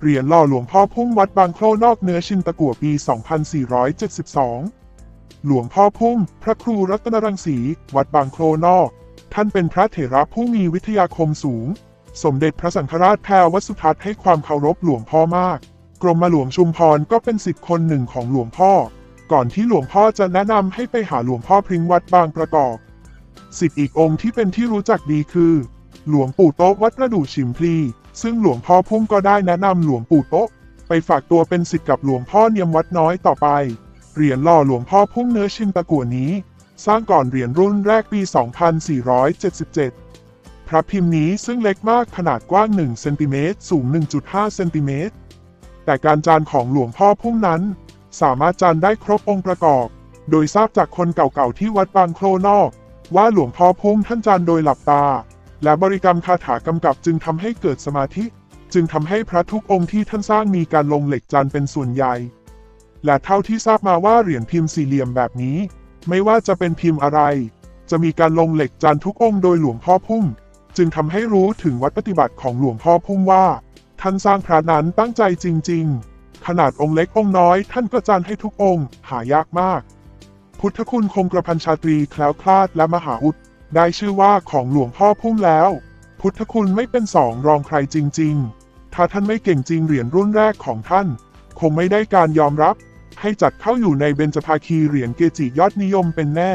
เหรียญหล่อหลวงพ่อพุ่งวัดบางโครนอกเนื้อชินตะกั่วปี 2472 หลวงพ่อพุ่ม พระครูรัตนรังสี วัดบางโครนอก ท่านเป็นพระเถระผู้มีวิทยาคมสูง สมเด็จพระสังฆราชแพรวสุทัศน์ให้ความเคารพหลวงพ่อมาก กรมหลวงชุมพรก็เป็นสิทธิ์คนหนึ่งของหลวงพ่อ ก่อนที่หลวงพ่อจะแนะนำให้ไปหาหลวงพ่อพริ้งวัดบางประกอบสิทธิ์อีกองค์ที่เป็นที่รู้จักดีคือ หลวงปู่โต๊ะวัดประดู่ฉิมพลี ซึ่งหลวงพ่อพุ่มก็ได้แนะนำหลวงปู่โต๊ะ ไปฝากตัวเป็นสิทธิ์กับหลวงพ่อเนียมวัดน้อยต่อไป เหรียญหล่อหลวงพ่อพุ่มเนื้อชินตะกั่วนี้ สร้างก่อนเหรียญรุ่นแรกปี 2477 พระพิมพ์นี้ซึ่งเล็กมากขนาดกว้าง 1 เซนติเมตร สูง 1.5 เซนติเมตร แต่การจานของหลวงพ่อพุ่มนั้น สามารถจานได้ครบองค์ประกอบ โดยทราบจากคนเก่าๆที่วัดบางโครนอก ว่าหลวงพ่อพุ่มท่านจานโดยหลับตา และบริกรรมคาถากำกับจึงทำให้เกิดสมาธิ จึงทำให้พระทุกองค์ที่ท่านสร้างมีการลงเหล็กจานเป็นส่วนใหญ่ และเท่าที่ทราบมาว่าเหรียญพิมพ์สี่เหลี่ยมแบบนี้ ไม่ว่าจะเป็นพิมพ์อะไร จะมีการลงเหล็กจานทุกองค์โดยหลวงพ่อพุ่ม จึงทำให้รู้ถึงวัดปฏิบัติของหลวงพ่อพุ่มว่า ท่านสร้างพระนั้นตั้งใจจริง ๆ ขนาดองค์เล็กองค์น้อย ท่านก็จานให้ทุกองค์ หายากมาก พุทธคุณคงกระพันชาตรีแคล้วคลาดและมหาอุด ได้ชื่อว่าของหลวงพ่อพุ่มแล้ว พุทธคุณไม่เป็นสองรองใครจริง ๆ ถ้าท่านไม่เก่งจริงเหรียญรุ่นแรกของท่าน คงไม่ได้การยอมรับ ให้จัดเข้าอยู่ในเบญจภาคีเหรียญเกจิยอดนิยมเป็นแน่